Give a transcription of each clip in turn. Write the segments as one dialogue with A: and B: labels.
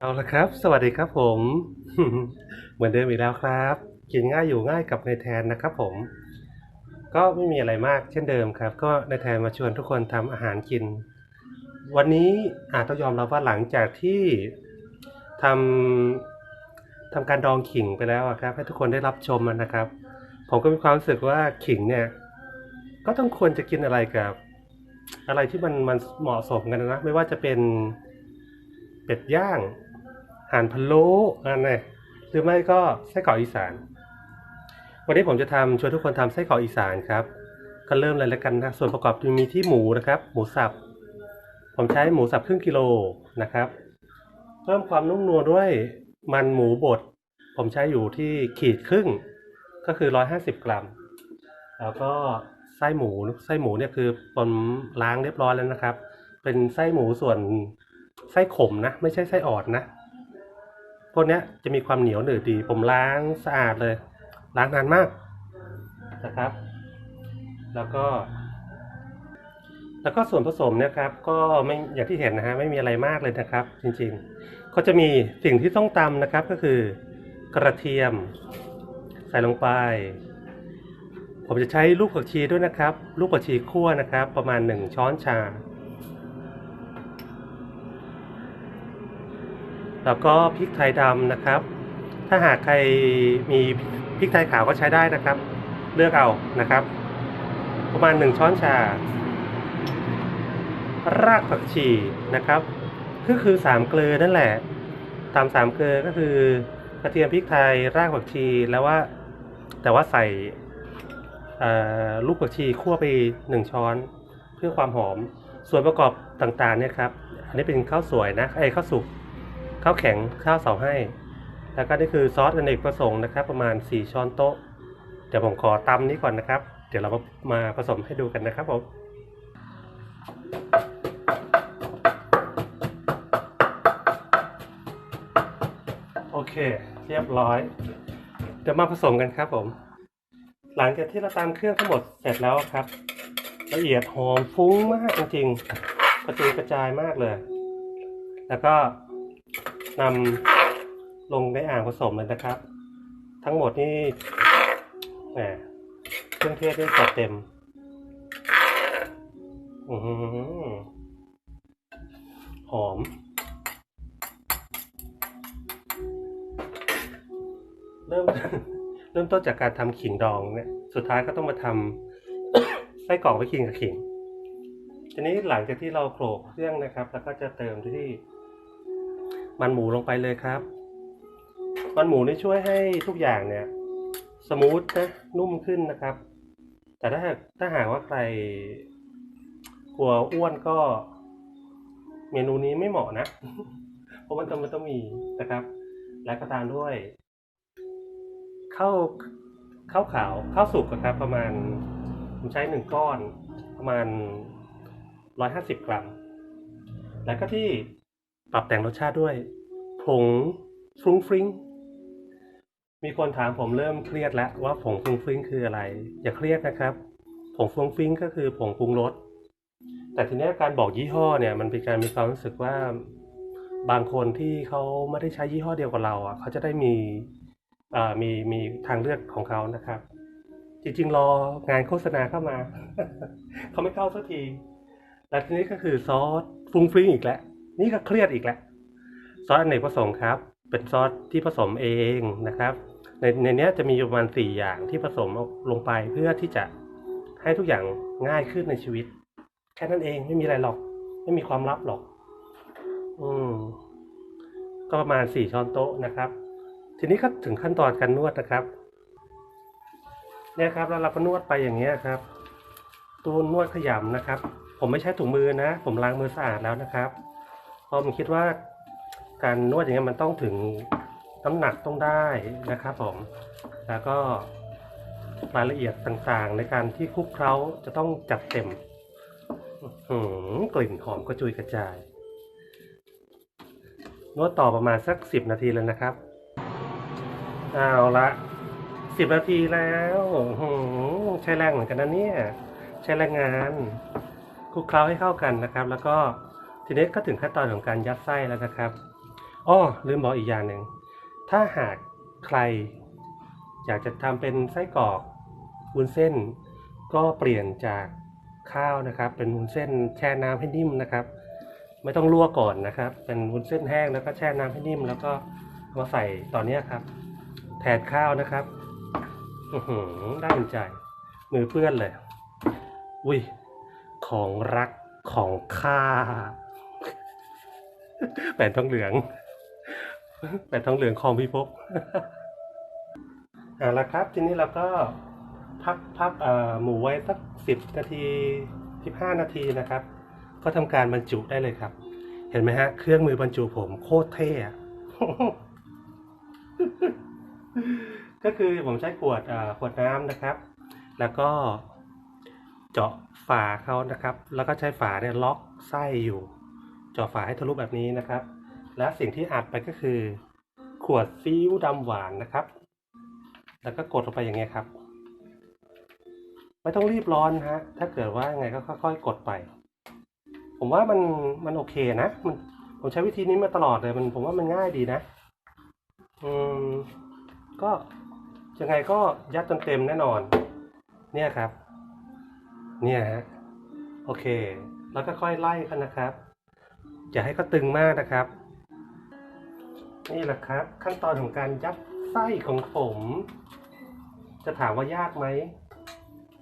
A: เอาละครับ สวัสดีครับผม เหมือนเดิมอีกแล้วครับกินง่ายอยู่ง่ายกับในแทนนะครับผม ก็ไม่มีอะไรมากเช่นเดิมครับ ก็ในแทนมาชวนทุกคนทำอาหารกิน วันนี้อาจต้องยอมรับว่าหลังจากที่ทำทำการดองขิงไปแล้วครับ ให้ทุกคนได้รับชมนนะครับ ผมก็มีความรู้สึกว่าขิงเนี่ย ก็ต้องควรจะกินอะไรกับ อะไรที่มันมันเหมาะสมกันนะ ไม่ว่าจะเป็นเป็ดย่าง ห่านพะโล้อันนี้หรือไม่ก็ไส้กรอกอีสาน วันนี้ผมจะทำชวนทุกคนทำไส้กรอกอีสานครับ ก็เริ่มเลยแล้วกันนะ ส่วนประกอบจะมีที่หมูนะครับ หมูสับ ผมใช้หมูสับครึ่งกิโลนะครับ เพิ่มความนุ่มนวลด้วยมันหมูบด ผมใช้อยู่ที่ขีดครึ่ง ก็คือ 150 กรัม แล้วก็ไส้หมู ไส้หมูเนี่ยคือผมล้างเรียบร้อยแล้วนะครับ เป็นไส้หมูส่วนไส้ขมนะ ไม่ใช่ไส้อ่อนนะ วกนี้จะมีความเหนียวหนืดดี ผมล้างสะอาดเลย ล้างนานมากนะครับ แล้วก็ แล้วก็ส่วนผสมเนี่ยครับ ก็ไม่อย่างที่เห็นนะฮะไม่มีอะไรมากเลยนะครับ จริงๆ ก็จะมีสิ่งที่ต้องตำนะครับก็คือกระเทียม ใส่ลงไป ผมจะใช้ลูกผักชีด้วยนะครับ ลูกผักชีคั่วนะครับ ประมาณ 1 ช้อนชา แล้วก็พริกไทยดำนะครับ ถ้าหากใครมีพริกไทยขาวก็ใช้ได้นะครับ เลือกเอานะครับ ประมาณ 1 ช้อนชา รากผักชีนะครับก็คือสามเกลือนั่นแหละ ตามสามเกลือก็คือกระเทียมพริกไทยรากผักชีแล้วว่า แต่ว่าใส่ลูกผักชีคั่วไปหนึ่งช้อนเพื่อความหอม ส่วนประกอบต่างๆเนี่ยครับ อันนี้เป็นข้าวสวยนะไอ้ข้าวสุก ข้าวแข็งข้าวเสาให้ แล้วก็นี่คือซอสอเนกประสงค์นะครับ ประมาณ 4 ช้อนโต๊ะ เดี๋ยวผมขอตำนี้ก่อนนะครับ เดี๋ยวเรามาผสมให้ดูกันนะครับผมโอเค เรียบร้อย เดี๋ยวมาผสมกันครับผม หลังจากที่เราตามเครื่องทั้งหมดเสร็จแล้วครับ ละเอียดหอมฟุ้งมากจริงๆกระจุยกระจายมากเลย แล้วก็ นำลงในอ่างผสมเลยนะครับ ทั้งหมดนี่แหมเครื่องเทศนี่จัดเต็ม อือหอม เริ่มเริ่มต้นจากการทำขิงดองเนี่ย สุดท้ายก็ต้องมาทำไส้กรอกไปกินกับขิงทีนี้หลังจากที่เราโขลกเครื่องนะครับ แล้วก็จะเติมที่ มันหมูลงไปเลยครับ มันหมูนี่ช่วยให้ทุกอย่างเนี่ย สมูทนะนุ่มขึ้นนะครับ แต่ถ้าถ้าหากว่าใครกลัวอ้วนก็ เมนูนี้ไม่เหมาะนะ เพราะมันต้องมันต้องมีนะครับ และก็ตามด้วยข้าวข้าวขาวข้าวสุกอะครับ ประมาณผมใช้หนึ่งก้อนประมาณร้อยห้าสิบกรัม แล้วก็ที่ ปรับแต่งรสชาติด้วย ผงฟรุ้งฟริ้งมีคนถามผมเริ่มเครียดแล้วว่าผงฟรุ้งฟริ้งคืออะไร อย่าเครียดนะครับ ผงฟรุ้งฟริ้งก็คือผงปรุงรสแต่ทีนี้การบอกยี่ห้อเนี่ยมันเป็นการมีความรู้สึกว่าบางคนที่เขาไม่ได้ใช้ยี่ห้อเดียวกับเราอะเขาจะได้มีมีมีทางเลือกของเขานะครับ จริงๆ รองานโฆษณาเข้ามา เขาไม่เข้าสักทีและทีนี้ก็คือซอสฟรุ้งฟริ้งอีกแล้ว นี่ก็เครียดอีกแหล้วซอสอเนกประสงค์ครับ เป็นซอสที่ผสมเองนะครับ ในในเนี้ยจะมีอยู่ประมาณสี่อย่างที่ผสมลงไปเพื่อที่จะให้ทุกอย่างง่ายขึ้นในชีวิต แค่นั้นเองไม่มีอะไรหรอก ไม่มีความลับหรอก อืมก็ประมาณสี่ช้อนโต๊ะนะครับ ทีนี้ก็ถึงขั้นตอนการนวดนะครับเนี่ยครับแล้วเราก็นวดไปอย่างเงี้ยครับ ตัวนวดขยำนะครับ ผมไม่ใช้ถุงมือนะ ผมล้างมือสะอาดแล้วนะครับ เพราะผมคิดว่าการนวดอย่างเงี้ยมันต้องถึงน้ำหนักต้องได้นะครับผม แล้วก็รายละเอียดต่างๆ ในการที่คลุกเคล้าจะต้องจัดเต็มกลิ่นหอมกระจุยกระจาย นวดต่อประมาณสักสิบนาทีเลยนะครับ เอาละสิบนาทีแล้วใช้แรงเหมือนกันนะเนี่ย ใช้แรงงานคลุกเคล้าให้เข้ากันนะครับ แล้วก็ ทีนี้ก็ถึงขั้นตอนของการยัดไส้แล้วนะครับอ้อลืมบอกอีกอย่างหนึ่ง ถ้าหากใคร อยากจะทำเป็นไส้กรอกวุ้นเส้น ก็เปลี่ยนจากข้าวนะครับ เป็นวุ้นเส้นแช่น้ำให้นิ่มนะครับ ไม่ต้องลวกก่อนนะครับ เป็นวุ้นเส้นแห้งแล้วก็แช่น้ำให้นิ่ม แล้วก็มาใส่ตอนนี้ครับ แทนข้าวนะครับอือหือได้ใจ มือเปื้อนเลย อุ้ย ของรักของข้า แปนทองเหลือง แปนทองเหลืองของพิภพเอาละครับ ทีนี้เราก็พักพักหมูไว้สักสิบนาทีสิบห้านาทีนะครับ ก็ทำการบรรจุได้เลยครับ เห็นไหมฮะ เครื่องมือบรรจุผมโคตรเท่ก็คือผมใช้ขวดขวดน้ำนะครับ แล้วก็เจาะฝาเขานะครับ แล้วก็ใช้ฝาเนี่ยล็อกไส้อยู่ จาะฝาให้ทะลุแบบนี้นะครับ และสิ่งที่อัดไปก็คือ ขวดซีอิ๊วดำหวานนะครับ แล้วก็กดลงไปอย่างเงี้ยครับ ไม่ต้องรีบร้อนฮะ ถ้าเกิดว่ายังไงก็ค่อย ๆ กดไป ผมว่ามันมันโอเคนะมันผมใช้วิธีนี้มาตลอดเลยมันผมว่ามันง่ายดีนะ อืม ก็ยังไงก็ยัดจนเต็มแน่นอน เนี่ยครับ เนี่ยฮะ โอเค แล้วก็ค่อยไล่กันนะครับ อย่าให้เขาตึงมากนะครับ นี่แหละครับ ขั้นตอนของการยัดไส้ของผม จะถามว่ายากไหม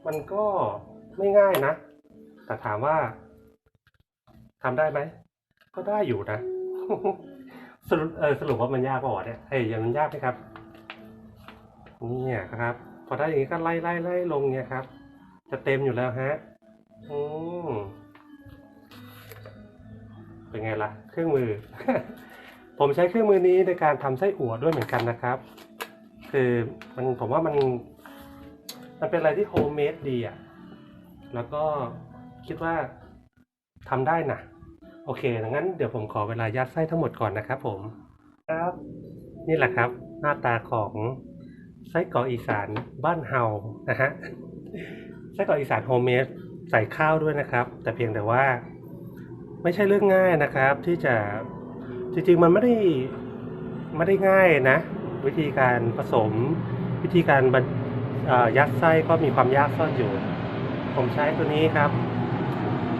A: มันก็ไม่ง่ายนะ แต่ถามว่าทำได้ไหม ก็ได้อยู่นะ สรุปเออสรุปว่ามันยากป่ะเนี่ยเอ้ยยังมันยากไหมครับเนี่ยครับ พอได้อย่างนี้ก็ไล่ไล่ไล่ลงเนี่ยครับ จะเต็มอยู่แล้วฮะ อืม เป็นไงล่ะ เครื่องมือ ผมใช้เครื่องมือนี้ในการทำไส้อั่วด้วยเหมือนกันนะครับ คือมันผมว่ามัน มันเป็นอะไรที่โฮมเมดดีอะ แล้วก็คิดว่าทำได้นะโอเคดังนั้นเดี๋ยวผมขอเวลายัดไส้ทั้งหมดก่อนนะครับ ผม ครับ นี่แหละครับ หน้าตาของไส้กรอกอีสานบ้านเฮานะฮะไส้กรอกอีสานโฮมเมดใส่ข้าวด้วยนะครับ แต่เพียงแต่ว่า ไม่ใช่เรื่องง่ายนะครับ ที่จะจริงๆมันไม่ได้ไม่ได้ง่ายนะ วิธีการผสม วิธีการบรรยัดไส้ก็มีความยากซ่อนอยู่ ผมใช้ตัวนี้ครับ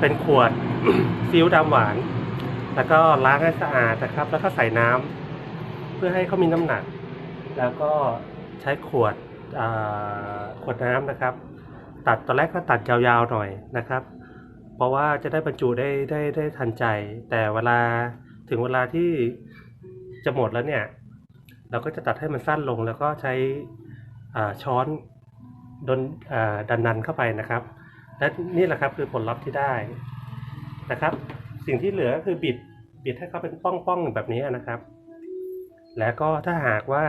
A: เป็นขวดซีอิ๊วดำหวาน แล้วก็ล้างให้สะอาดนะครับ แล้วก็ใส่น้ำเพื่อให้เขามีน้ำหนัก แล้วก็ใช้ขวดขวดน้ำนะครับ ตัดตอนแรกก็ตัดยาวๆหน่อยนะครับ เพราะว่าจะได้บรรจุได้ได้ได้ทันใจ แต่เวลาถึงเวลาที่จะหมดแล้วเนี่ย เราก็จะตัดให้มันสั้นลงแล้วก็ใช้ช้อนดนดันดันเข้าไปนะครับ และนี่แหละครับคือผลลัพธ์ที่ได้นะครับ สิ่งที่เหลือก็คือบิดบิดให้เขาเป็นป้องๆแบบนี้นะครับ แล้วก็ถ้าหากว่า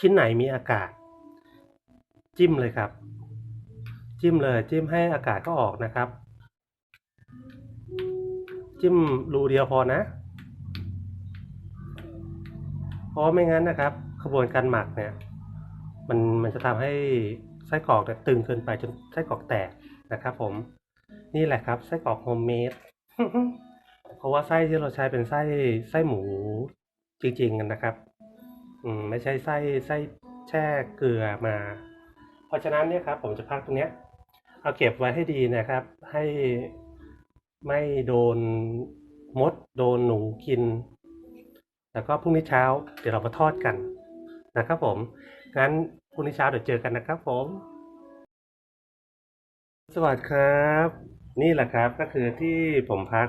A: ชิ้นไหนมีอากาศ จิ้มเลยครับ จิ้มเลยจิ้มให้อากาศก็ออกนะครับ จิ้มรูเดียวพอนะ เพราะไม่งั้นนะครับขบวนการหมักเนี่ย มันมันจะทำให้ไส้กรอกเนี่ยตึงเกินไปจนไส้กรอกแตกนะครับผม นี่แหละครับไส้กรอกโฮมเมดเพราะว่าไส้ที่เราใช้เป็นไส้ไส้หมูจริงๆกันนะครับ อืมไม่ใช่ไส้ไส้แช่เกลือมา เพราะฉะนั้นเนี่ยครับ ผมจะพักตรงเนี้ย เอาเก็บไว้ให้ดีนะครับ ให้ ไม่โดนมดโดนหนูกิน แล้วก็พรุ่งนี้เช้าเดี๋ยวเรามาทอดกันนะครับผม งั้นพรุ่งนี้เช้าเดี๋ยวเจอกันนะครับผม สวัสดีครับ นี่แหละครับก็คือที่ผมพัก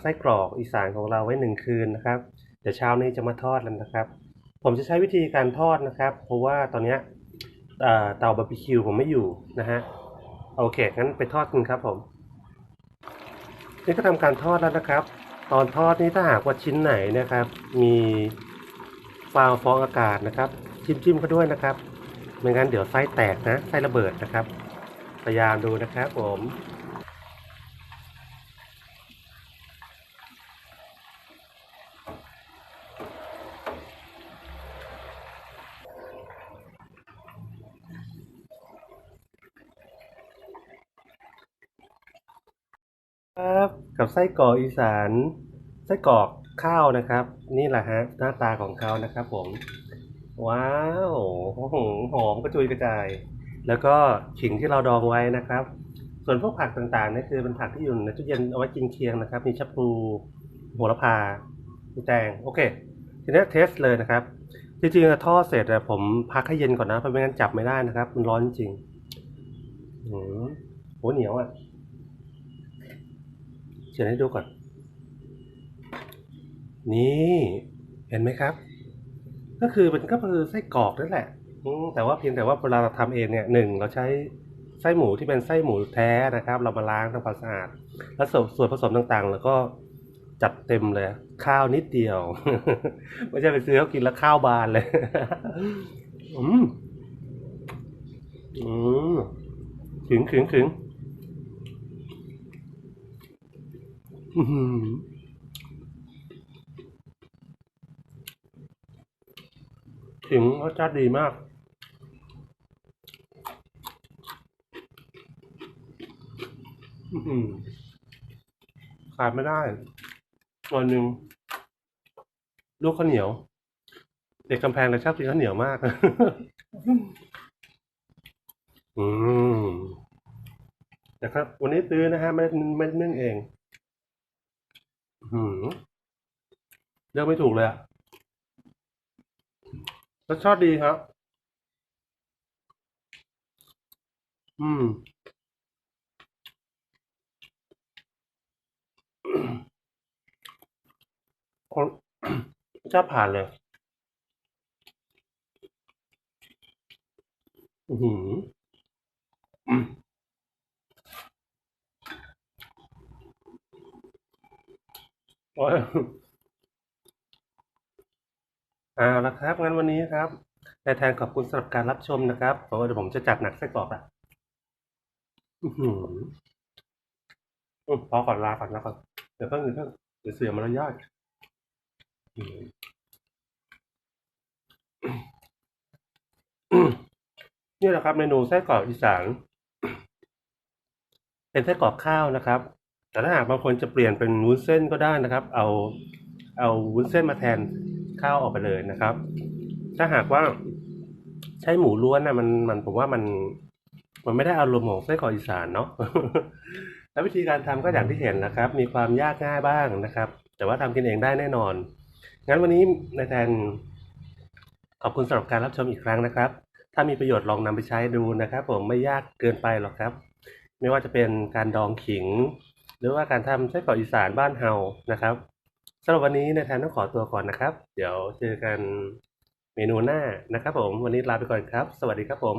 A: ไส้กรอกอีสานของเราไว้หนึ่งคืนนะครับ เดี๋ยวเช้านี้จะมาทอดแล้วนะครับ ผมจะใช้วิธีการทอดนะครับ เพราะว่าตอนนี้เตาบาร์บีคิวผมไม่อยู่นะฮะ โอเคงั้นไปทอดกันครับผม นี่ก็ทำการทอดแล้วนะครับ ตอนทอดนี้ถ้าหากว่าชิ้นไหนนะครับ มีฟาวฟองอากาศนะครับ จิ้มจิ้มเขาด้วยนะครับ ไม่งั้นเดี๋ยวไส้แตกนะไส้ระเบิดนะครับ พยายามดูนะครับผม ครับกับไส้กรอกอีสานไส้กรอกข้าวนะครับ นี่แหละฮะหน้าตาของเขานะครับ ผม ว้าวโอ้โหหอมกระจุยกระจาย แล้วก็ขิงที่เราดองไว้นะครับ ส่วนพวกผักต่างๆนี่คือเป็นผักที่อยู่ในตู้เย็นเอาไว้กินเคียงนะครับ มีชะพลูโหระพามีแตงโอเค ทีนี้เทสเลยนะครับจริงๆอะทอดเสร็จผมพักให้เย็นก่อนนะเพราะไม่งั้นจับไม่ได้นะครับ มันร้อนจริงอืมโหเหนียวอะ เขียนให้ดูก่อน นี่เห็นไหมครับ ก็คือมันก็คือไส้กรอกนั่นแหละแต่ว่าเพียงแต่ว่าเวลาเราทำเองเนี่ยหนึ่งเราใช้ไส้หมูที่เป็นไส้หมูแท้นะครับ เรามาล้างทำความสะอาด แล้วส่วนส่วนผสมต่างๆ แล้วก็จัดเต็มเลย ข้าวนิดเดียว ไม่ใช่ไปซื้อเขากินแล้วข้าวบานเลยอืมอืมถึงถึงถึงอื้อหือ ถึงรสชาติดีมากอื้อหือขาดไม่ได้ วันหนึ่งลูกข้าวเหนียว เด็กกำแพงเลยชอบกินข้าวเหนียวมาก อืมแต่ครับ วันนี้ซื้อนะฮะไม่ได้ไม่ได้นึ่งเอง อืมเลือกไม่ถูกเลยอะรสชาติดีครับ อืม คนชอบผ่านเลย อืมโอ้ย เอาละครับ งั้นวันนี้ครับนายแทนขอบคุณสำหรับการรับชมนะครับเพราะว่าเดี๋ยวผมจะจัดหนักไส้กรอกอะอือพอก่อนลาก่อนนะก่อนเดี๋ยวเพิ่งเดี๋ยวเพิ่งเดี๋ยวเสียมารยาทอืมนี่แหละครับเมนูไส้กรอกอีสานเป็นไส้กรอกข้าวนะครับ แต่ถ้าหากบางคนจะเปลี่ยนเป็นวุ้นเส้นก็ได้นะครับ เอาเอาวุ้นเส้นมาแทนข้าวออกไปเลยนะครับ ถ้าหากว่าใช้หมูล้วนนะมันมันผมว่ามันมันไม่ได้อารมณ์ของไส้กรอกอีสานเนาะแล้ววิธีการทำก็อย่างที่เห็นนะครับ มีความยากง่ายบ้างนะครับ แต่ว่าทำกินเองได้แน่นอน งั้นวันนี้นายแทนขอบคุณสำหรับการรับชมอีกครั้งนะครับ ถ้ามีประโยชน์ลองนำไปใช้ดูนะครับ ผมไม่ยากเกินไปหรอกครับ ไม่ว่าจะเป็นการดองขิง หรือว่าการทำไส้กรอกอีสานบ้านเฮานะครับสำหรับวันนี้นายแทนต้องขอตัวก่อนนะครับ เดี๋ยวเจอกันเมนูหน้านะครับผม วันนี้ลาไปก่อนครับ สวัสดีครับผม